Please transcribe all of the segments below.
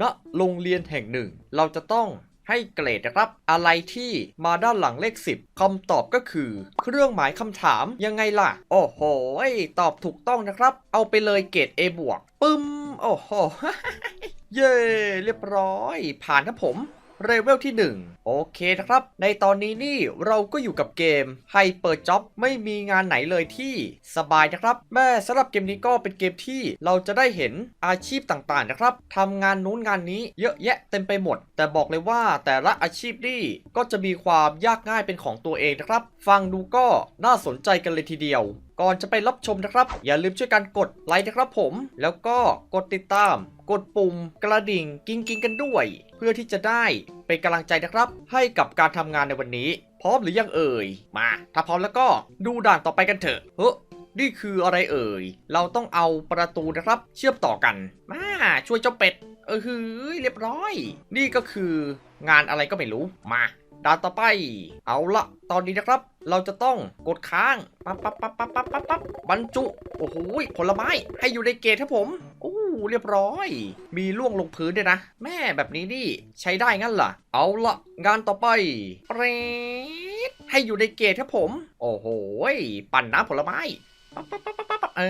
ณโรงเรียนแห่งหนึ่ง เราจะต้องให้เกรดนะครับ อะไรที่มาด้านหลังเลข 10คำตอบก็คือ เครื่องหมายคำถามยังไงล่ะ โอ้โหตอบถูกต้องนะครับ เอาไปเลยเกรด A บวกปึ้ม โอ้โห เย้เรียบร้อย ผ่านครับผม เลเวลที่ 1 โอเคนะครับ ในตอนนี้นี่เราก็อยู่กับเกม Hyper Job ไม่มีงานไหนเลยที่สบายนะครับ แม่สำหรับเกมนี้ก็เป็นเกมที่เราจะได้เห็นอาชีพต่างๆนะครับทำงานนู้นงานนี้เยอะแยะเต็มไปหมด แต่บอกเลยว่าแต่ละอาชีพนี่ก็จะมีความยากง่ายเป็นของตัวเองนะครับ ฟังดูก็น่าสนใจกันเลยทีเดียว ก่อนจะไปรับชมนะครับ อย่าลืมช่วยกันกดไลค์นะครับผม แล้วก็กดติดตาม กดปุ่มกระดิ่งกิ้งกิ้งกันด้วย เพื่อที่จะได้เป็นกำลังใจนะครับ ให้กับการทำงานในวันนี้ พร้อมหรือยังเอ่ย มา ถ้าพร้อมแล้วก็ดูด่านต่อไปกันเถอะเฮ้นี่คืออะไรเอ่ย เราต้องเอาประตูนะครับ เชื่อมต่อกัน มาช่วยเจ้าเป็ด เออฮือเรียบร้อย นี่ก็คืองานอะไรก็ไม่รู้ มา ด่านต่อไป เอาละตอนนี้นะครับ เราจะต้องกดค้างปั๊บปั๊บปั๊บปั๊บปั๊บปั๊บปั๊บบรรจุโอ้โหผลไม้ให้อยู่ในเกตครับผมโอ้เรียบร้อย มีล่วงลงพื้นด้วยนะ แม่แบบนี้นี่ใช้ได้งั้นเหรอเอาละงานต่อไปเปรดให้อยู่ในเกตครับผม โอ้โหปั่นน้ำผลไม้ปั๊บปั๊บปั๊บปั๊บปั๊บเอ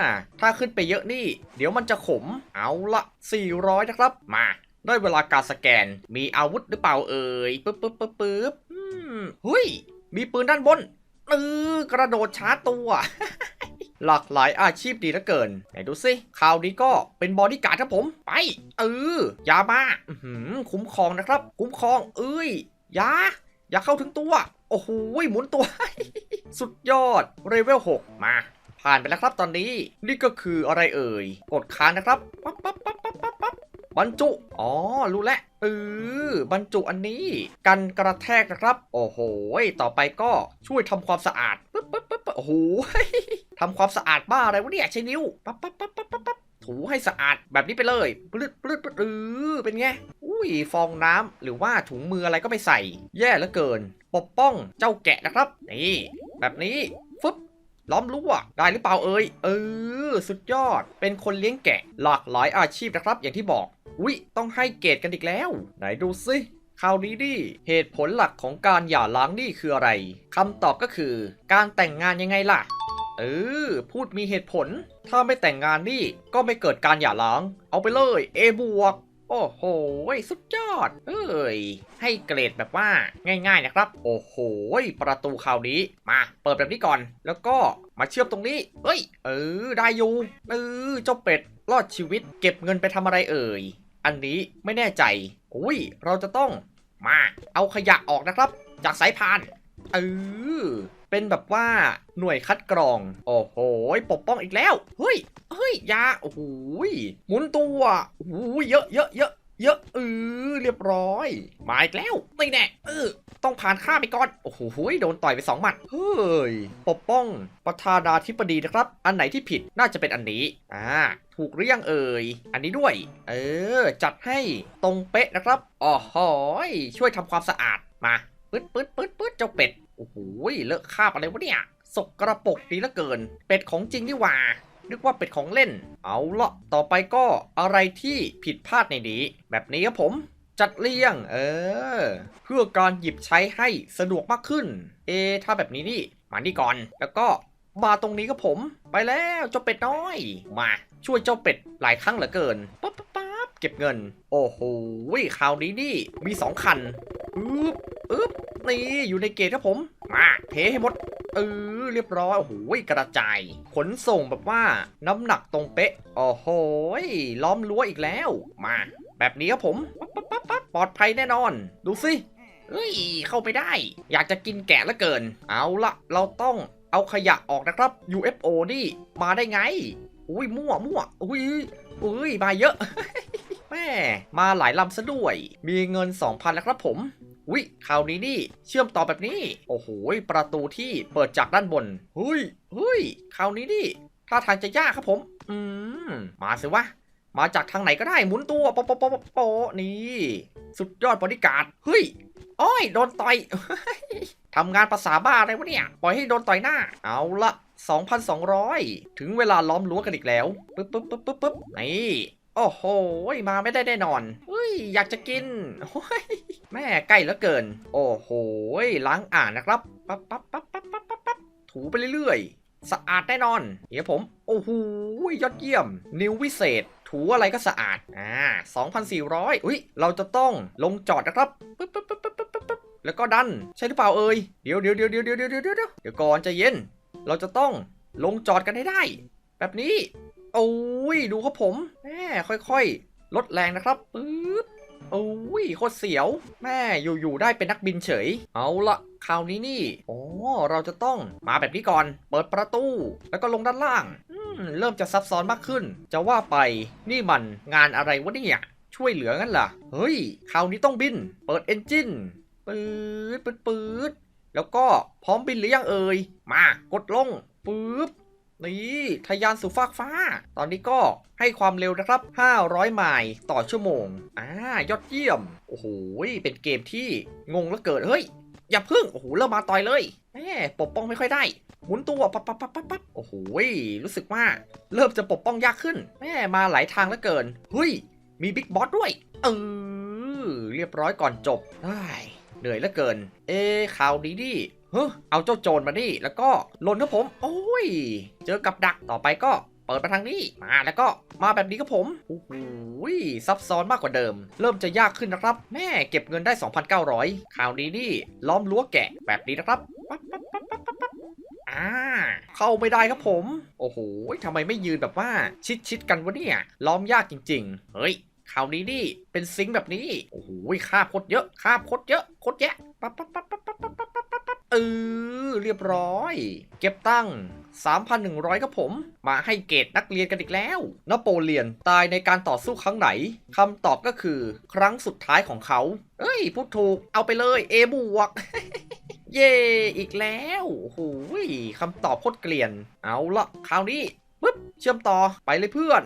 อถ้าขึ้นไปเยอะนี่ เดี๋ยวมันจะขมเอาละ400นะครับมา ได้เวลาการสแกน มีอาวุธหรือเปล่าเอ่ยปึ๊บปึ๊บปึ๊บปึ๊บอืมเฮ้ย มีปืนด้านบนเออกระโดดชาร์จตัว หลากหลายอาชีพดีเหลือเกิน ไหนดูสิคราวนี้ก็เป็นบอดี้การ์ดครับผม ไป เออ ยามาอื้อหือคุ้มครองนะครับ คุ้มครอง เอ้ยอยา อย่าเข้าถึงตัว โอ้โหหมุนตัว สุดยอด เลเวล 6 มา ผ่านไปแล้วครับตอนนี้ นี่ก็คืออะไรเอ่ย กดค้างนะครับ ปั๊บปั๊บปั๊บ บรรจุ อ๋อ รู้แล้วเออบรรจุอันนี้กันกระแทกนะครับ โอ้โห ต่อไปก็ช่วยทำความสะอาดปึ๊บปึ๊บปึ๊บโอ้โหทำความสะอาดบ้าอะไรวะเนี่ยใช้นิ้วปั๊บปั๊บปั๊บปั๊บปั๊บปั๊บถูให้สะอาดแบบนี้ไปเลยปลืดปลืดปลืดเออเป็นไง อุ้ยฟองน้ำหรือว่าถุงมืออะไรก็ไม่ใส่ แย่เหลือเกิน ปกป้องเจ้าแกะนะครับ นี่ แบบนี้ ล้อมรั้วได้หรือเปล่าเอ่ยเออ สุดยอด เป็นคนเลี้ยงแกะ หลากหลายอาชีพนะครับ อย่างที่บอกอุ๊ยต้องให้เกรดกันอีกแล้ว ไหนดูสิคราวนี้ดิเหตุผลหลักของการหย่าร้างนี่คืออะไรคำตอบก็คือ การแต่งงานยังไงล่ะ เออ พูดมีเหตุผล ถ้าไม่แต่งงานนี่ก็ไม่เกิดการหย่าร้าง เอาไปเลย A บวก อ้โหสุดยอด เอ้ย ให้เกรดแบบว่าง่าย ๆนะครับ โอ้โหประตูคราวนี้ มาเปิดแบบนี้ก่อน แล้วก็มาเชื่อมตรงนี้ เอ้ย เออ ได้อยู่ เออ เจ้าเป็ด รอดชีวิต เก็บเงินไปทำอะไรเอ่ย อันนี้ไม่แน่ใจ อุ้ย เราจะต้อง มา เอาขยะออกนะครับ จากสายพาน เออเป็นแบบว่าหน่วยคัดกรอง โอ้โหปกป้องอีกแล้ว เฮ้ย เฮ้ยยา โอ้โหหมุนตัวโอ้โหเยอะเยอะเยอะเยอะเออเรียบร้อย มาอีกแล้วนี่แน่เออต้องผ่านข้าไปก่อน โอ้โหโดนต่อยไปสองหมัด เฮ้ย ปกป้องประธานาธิบดีนะครับ อันไหนที่ผิดน่าจะเป็นอันนี้ อ่า ถูกหรือยังเอ่ย อันนี้ด้วย เออ จัดให้ตรงเป๊ะนะครับอ๋อหอยช่วยทำความสะอาดมาปึ๊ดปึ๊ดปึ๊ดปึ๊ดเจ้าเป็ด โอ้โหเลอะคาบอะไรวะเนี่ยสกกระปกดีเหลือเกิน เป็ดของจริงนี่หว่านึกว่าเป็ดของเล่น เอาละต่อไปก็อะไรที่ผิดพลาดในนี้ แบบนี้ครับผม จัดเรียง เออ เพื่อการหยิบใช้ให้สะดวกมากขึ้น เอ ถ้าแบบนี้นี่ มานี่ก่อน แล้วก็มาตรงนี้ครับผม ไปแล้วเจ้าเป็ดน้อย มาช่วยเจ้าเป็ดหลายครั้งเหลือเกินปั๊บปั๊บปั๊บเก็บเงิน โอ้โหคราวนี้นี่มีสองคันอึ๊บ อึ๊บนี่อยู่ในเกตครับผม มาเทให้หมดเออเรียบร้อยโอ้โหกระจาย ขนส่งแบบว่าน้ำหนักตรงเป๊ะ โอ้โหล้อมรั้วอีกแล้ว มา แบบนี้ครับผมปั๊บปั๊บปั๊บปลอดภัยแน่นอน ดูสิเอ้ย เข้าไปได้ อยากจะกินแกะลือเกิน เอาละเราต้องเอาขยะออกนะครับ UFO นี่มาได้ไง อุ้ยมั่วมั่วอุ้ยอุ้ยมาเยอะแม่มาหลายลำซะด้วย มีเงิน 2,000แล้วครับผม วิคราวนี้นี่เชื่อมต่อแบบนี้ โอ้โหประตูที่เปิดจากด้านบนเฮ้ยเฮ้ยคราวนี้นี่ท่าทางจะยากครับผม อืมมาสิวะมาจากทางไหนก็ได้หมุนตัวโปะโปโปะโปะโปะนี่ สุดยอดบริการเฮ้ยอ้อยโดนต่อยทำงานภาษาบ้าอะไรวะเนี่ย ปล่อยให้โดนต่อยหน้า เอาละ 2,200 ถึงเวลาล้อมรั้วกันอีกแล้ว ปึ๊บปึ๊บปึ๊บปึ๊บปึ๊บนี่ โอ้โห มาไม่ได้แน่นอนเฮ้ยอยากจะกินแม่ใกล้เหลือเกิน โอ้โห ล้างอ่างนะครับ ปั๊บปั๊บปั๊บปั๊บปั๊บปั๊บปับถูไปเรื่อยๆ สะอาดแน่นอน เดี๋ยวผม โอ้โห ยอดเยี่ยม นิ้ววิเศษ ถูอะไรก็สะอาด อ่า 2,400 อุ้ย เราจะต้องลงจอดนะครับ ปึ๊บปึ๊บปึ๊บปึ๊บปึ๊บแล้วก็ดัน ใช่หรือเปล่าเอ่ย เดี๋ยวเดี๋ยวเดี๋ยวเดี๋ยวเดี๋ยวเดี๋ยวเดี๋ยวเดี๋ยวก่อนจะเย็น เราจะต้องลงจอดกันให้ได้ แบบนี้ โอ้ย ดูครับผม ค่อยๆ ลดแรงนะครับปึ๊บโอ้ยโคตรเสียว แม่อยู่ๆได้เป็นนักบินเฉย เอาละคราวนี้นี่โอ้เราจะต้องมาแบบนี้ก่อน เปิดประตู แล้วก็ลงด้านล่างเริ่มจะซับซ้อนมากขึ้น จะว่าไปนี่มันงานอะไรวะเนี่ย ช่วยเหลืองั้นล่ะ เฮ้ย คราวนี้ต้องบิน เปิดเอนจินปืดปืดปืดแล้วก็พร้อมบินหรือยังเอ่ย มากดลงปึ๊บ นี่ทะยานสู่ฟากฟ้า ตอนนี้ก็ให้ความเร็วนะครับ 500 ไมล์ต่อชั่วโมง อ่ายอดเยี่ยม โอ้โห เป็นเกมที่งงแล้วเกิด เฮ้ย อย่าพึ่ง โอ้โห เริ่มมาต่อยเลยแหมปกป้องไม่ค่อยได้ หมุนตัวปั๊บปั๊บปั๊บปั๊บปั๊บโอ้โห รู้สึกว่าเริ่มจะปกป้องยากขึ้นแหมมาหลายทางแล้วเกิน เฮ้ย มีบิ๊กบอสด้วย เออ เรียบร้อยก่อนจบได้เหนื่อยเหลือเกิน เอข่าวดีดิ เฮ้ยเอาเจ้าโจรมานี่แล้วก็ลนครับผม โอ้ย เจอกับดักต่อไปก็เปิดมาทางนี้มาแล้วก็มาแบบนี้ครับผมโอ้โหซับซ้อนมากกว่าเดิม เริ่มจะยากขึ้นนะครับ แม่เก็บเงินได้ 2,900 ข่าวดีนี่ ล้อมรั้วแกะแบบนี้นะครับปั๊บปั๊บปั๊บปั๊บปั๊บปั๊บอ่าเข้าไม่ได้ครับผม โอ้โหทำไมไม่ยืนแบบว่าชิดชิดกันวะเนี่ย ล้อมยากจริง ๆ เฮ้ยคราวนี้นี่เป็นซิงค์แบบนี้ โอ้โหคาบโคตรเยอะคาบโคตรเยอะโคตรแยะปั๊บปั๊บปั๊บปั๊บ เออเรียบร้อย เก็บตั้ง 3,100 ครับผม มาให้เกรดนักเรียนกันอีกแล้ว นโปเลียนตายในการต่อสู้ครั้งไหนคำตอบก็คือครั้งสุดท้ายของเขา เอ้ย พูดถูกเอาไปเลย A บวกเย่อีกแล้วโอ้โหคำตอบโคตรเกลียน เอาละคราวนี้ปึ๊บเชื่อมต่อไปเลยเพื่อน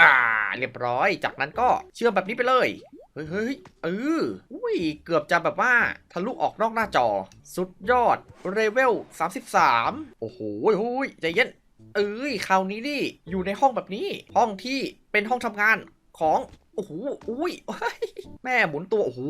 อ่า เรียบร้อย จากนั้นก็เชื่อมแบบนี้ไปเลย เฮ้ยเฮ้ยเอออุ้ย เกือบจะแบบว่าทะลุออกนอกหน้าจอ สุดยอด เรเวล 33 โอ้โหโอ้ยใจเย็น เอ้ย คราวนี้นี่ อยู่ในห้องแบบนี้ ห้องที่เป็นห้องทำงานของ โอ้โหอุ้ย แม่หมุนตัว โอ้โห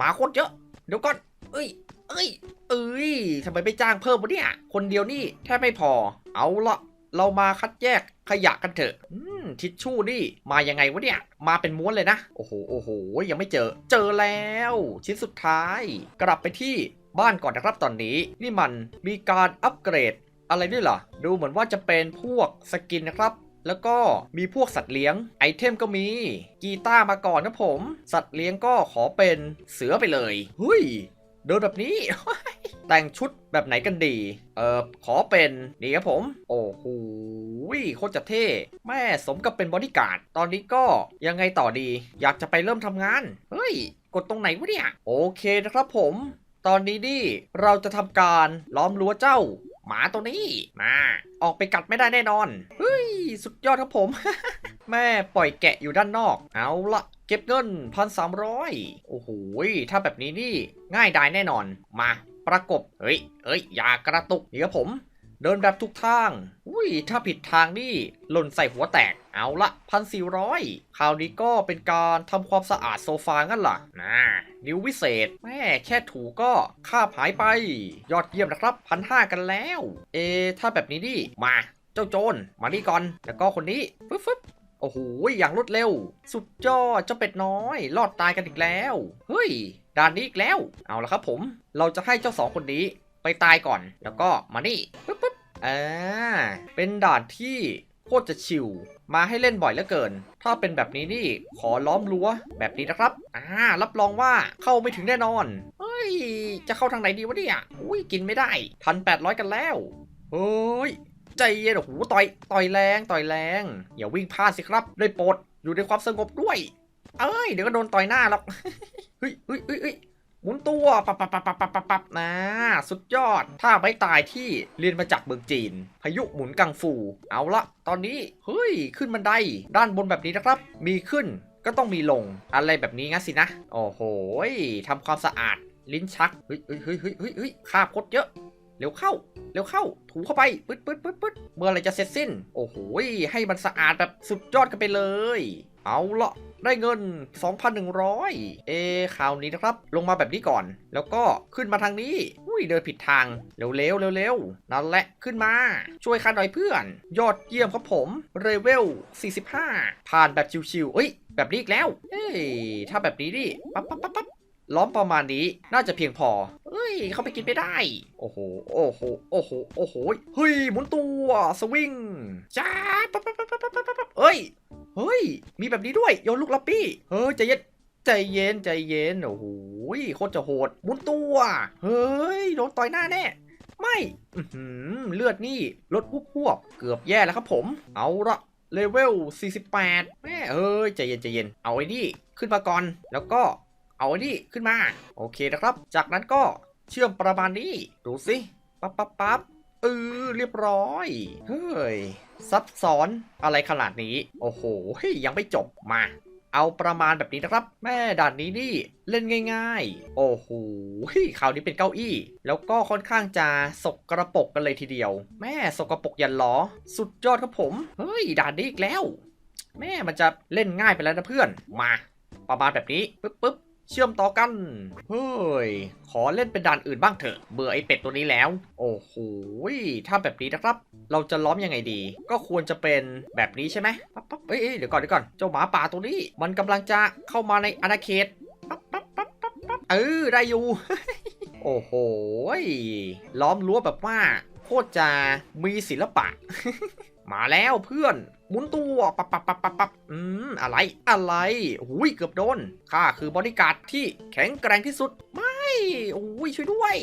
มาโคตรเยอะ เดี๋ยวก่อน เอ้ย เอ้ย เอ้ยทำไมไม่จ้างเพิ่มวะเนี่ย คนเดียวนี่แทบไม่พอ เอาละ เรามาคัดแยกขยะกันเถอะอื ทิชชู่นี่ มายังไงวะเนี่ย มาเป็นม้วนเลยนะ โอ้โห โอ้โห ยังไม่เจอ เจอแล้ว ชิ้นสุดท้าย กลับไปที่บ้านก่อนนะครับตอนนี้ นี่มันมีการอัปเกรดอะไรด้วยเหรอ ดูเหมือนว่าจะเป็นพวกสกินนะครับแล้วก็มีพวกสัตว์เลี้ยงไอเทมก็มีกีตาร์มาก่อนนะผม สัตว์เลี้ยงก็ขอเป็นเสือไปเลยเฮ้ยเดินแบบนี้ แต่งชุดแบบไหนกันดี เออขอเป็นนี่ครับผม โอ้โห โคตรจะเท่ แม่สมกับเป็นบอดี้การ์ด ตอนนี้ก็ยังไงต่อดี อยากจะไปเริ่มทำงาน เฮ้ย กดตรงไหนวะเนี่ย โอเคนะครับผม ตอนนี้นี่เราจะทำการล้อมรั้วเจ้า หมาตัวนี้ มา ออกไปกัดไม่ได้แน่นอน เฮ้ย สุดยอดครับผม แม่ปล่อยแกะอยู่ด้านนอก เอาละเก็บเงินพันสามร้อยโอ้โห ถ้าแบบนี้นี่ ง่ายดายแน่นอน มา ประกบ เฮ้ยเอ้ย อย่ากระตุกนี่ครับผม เดินแบบทุกทาง อุ้ย ถ้าผิดทางนี่หล่นใส่หัวแตก เอาละพันสี่ร้อยคราวนี้ก็เป็นการทำความสะอาดโซฟางั้นล่ะนะนิ้ววิเศษ แม่แค่ถูก็คาบหายไป ยอดเยี่ยมนะครับพันห้ากันแล้ว เอ ถ้าแบบนี้นี่มา เจ้าโจร มานี่ก่อน แล้วก็คนนี้ ฟึบฟึบโอ้โห อย่างรวดเร็ว สุดยอด เจ้าเป็ดน้อย รอดตายกันอีกแล้ว เฮ้ย ด่านนี้อีกแล้ว เอาละครับผม เราจะให้เจ้าสองคนนี้ ไปตายก่อน แล้วก็มานี่ปึ๊บปึ๊บอ่าเป็นด่านที่โคตรจะชิลมาให้เล่นบ่อยเหลือเกิน ถ้าเป็นแบบนี้นี่ขอล้อมรั้วแบบนี้นะครับ อ่า รับรองว่าเข้าไม่ถึงแน่นอน เฮ้ย จะเข้าทางไหนดีวะเนี่ย อุ้ย กินไม่ได้พันแปดร้อยกันแล้วเฮ้ย ใจเย็น โอ้โห ต่อย ต่อยแรง ต่อยแรง อย่าวิ่งพลาดสิครับ ได้โปรด อยู่ในความสงบด้วย เอ้ย เดี๋ยวก็โดนต่อยหน้าหรอก เฮ้ยเฮ้ยเฮ้ยเฮ้ยห มุนตัวปับปับปับปับปับปับปับนะ สุดยอด ถ้าไม่ตายที่เรียนมาจากเมืองจีน พายุหมุนกังฟู เอาละ ตอนนี้เฮ้ยขึ้นบันได ด้านบนแบบนี้นะครับ มีขึ้นก็ต้องมีลงอะไรแบบนี้งั้นสินะ โอ้โหทำความสะอาดลิ้นชัก เฮ้ยเฮ้ยเฮ้ยเฮ้ยเฮ้ยคาบคดเยอะเร็วเข้า เร็วเข้า ถูเข้าไป ปึ๊ดปึ๊ดปึ๊ดปึ๊ดเมื่อไรจะเสร็จสิ้น โอ้โห ให้มันสะอาดแบบสุดยอดกันไปเลย เอาละ ได้เงิน 2,100 เอะคราวนี้นะครับ ลงมาแบบนี้ก่อน แล้วก็ขึ้นมาทางนี้ อุ้ยเดินผิดทาง เร็วๆเร็วๆนั่นแหละขึ้นมา ช่วยข้าหน่อยเพื่อน ยอดเยี่ยมครับผมเรเวล 45 ผ่านแบบชิวๆเอ้ย แบบนี้อีกแล้ว เอ้ยถ้าแบบนี้ดิปั๊บปั๊บปั๊บปั๊บล้อมประมาณนี้น่าจะเพียงพอ เฮ้ย เข้าไปกินไปได้ โอ้โห โอ้โห โอ้โห โอ้โห เฮ้ย หมุนตัว สวิงจ้าปั๊บปั๊บปั๊บปั๊บปั๊บปั๊บเฮ้ย เฮ้ย มีแบบนี้ด้วย โยนลูกลับปี้ เฮ้ยใจเย็น ใจเย็น ใจเย็น โอ้โหโคตรจะโหดหมุนตัว เฮ้ย โดนต่อยหน้าแน่ ไม่เลือดนี่ลดพวกพวก เกือบแย่แล้วครับผม เอาละเลเวล 48 แม่เอ้ย ใจเย็น ใจเย็น เอาไอ้นี่ ขึ้นมาก่อน แล้วก็เอาไอ้นี่ขึ้นมา โอเคนะครับ จากนั้นก็เชื่อมประมาณนี้ ดูสิ ปั๊บปั๊บปั๊บ เออเรียบร้อย เฮ้ย ซับซ้อนอะไรขนาดนี้ โอ้โห ยังไม่จบมา เอาประมาณแบบนี้นะครับ แม่ด่านนี้นี่เล่นง่ายๆ โอ้โหคราวนี้เป็นเก้าอี้ แล้วก็ค่อนข้างจะสกกระปกกันเลยทีเดียว แม่สกกระปกยันล้อ สุดยอดครับผม เฮ้ย ด่านนี้อีกแล้ว แม่มันจะเล่นง่ายไปแล้วนะเพื่อน มา ประมาณแบบนี้ ปึ๊บปึ๊บ เชื่อมต่อกัน เฮ้ย ขอเล่นเป็นด่านอื่นบ้างเถอะ เบื่อไอเป็ดตัวนี้แล้ว โอ้โห ถ้าแบบนี้นะครับ เราจะล้อมยังไงดี ก็ควรจะเป็นแบบนี้ใช่ไหมปั๊บปั๊บเอ้ยเดี๋ยวก่อนเดี๋ยวก่อน เจ้าหมาป่าตัวนี้ มันกำลังจะเข้ามาในอาณาเขตปั๊บปั๊บปั๊บปั๊บปั๊บเออ ได้อยู่ โอ้โห ล้อมรั้วแบบว่าโคตรจะมีศิลปะ มาแล้วเพื่อน หมุนตัว ปับปับปับปับปับ อืม อะไร อะไรหุยเกือบโดน ข้าคือบริการดที่แข็งแกร่งที่สุด ไม่โอ้ยช่วยด้วย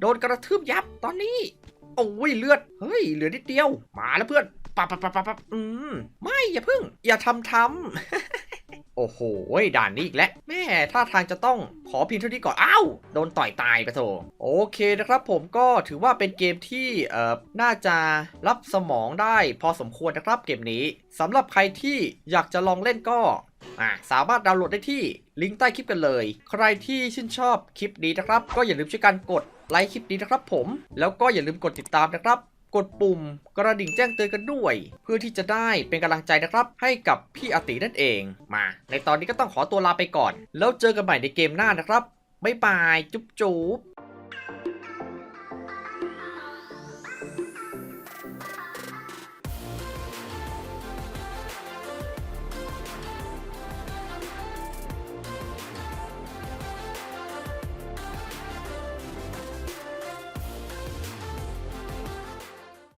โดนกระทืบยับตอนนี้ โอ้ยเลือด เฮ้ย เหลือนิดเดียว มาแล้วเพื่อนปับปับปับปับปับอืม ไม่อย่าพึ่ง อย่าทำทำ โอ้โหด่านนี้อีกแล้วแม่ท่าทางจะต้องขอเพียงเท่านี้ก่อนอ้าวโดนต่อยตายไปโถโอเคนะครับผมก็ถือว่าเป็นเกมที่เอ่อน่าจะรับสมองได้พอสมควรนะครับเกมนี้สำหรับใครที่อยากจะลองเล่นก็อ่าสามารถดาวน์โหลดได้ที่ลิงก์ใต้คลิปกันเลย ใครที่ชื่นชอบคลิปนี้นะครับ ก็อย่าลืมช่วยกันกดไลค์คลิปนี้นะครับผมแล้วก็อย่าลืมกดติดตามนะครับ กดปุ่มกระดิ่งแจ้งเตือนกันด้วย เพื่อที่จะได้เป็นกำลังใจนะครับ ให้กับพี่อตินั่นเอง มา ในตอนนี้ก็ต้องขอตัวลาไปก่อน แล้วเจอกันใหม่ในเกมหน้านะครับบ๊ายบายจุ๊บจุ๊บ